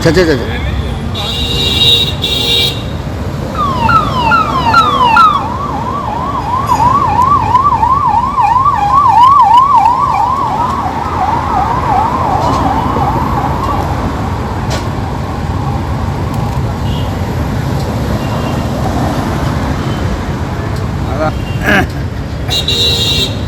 这这这这。来了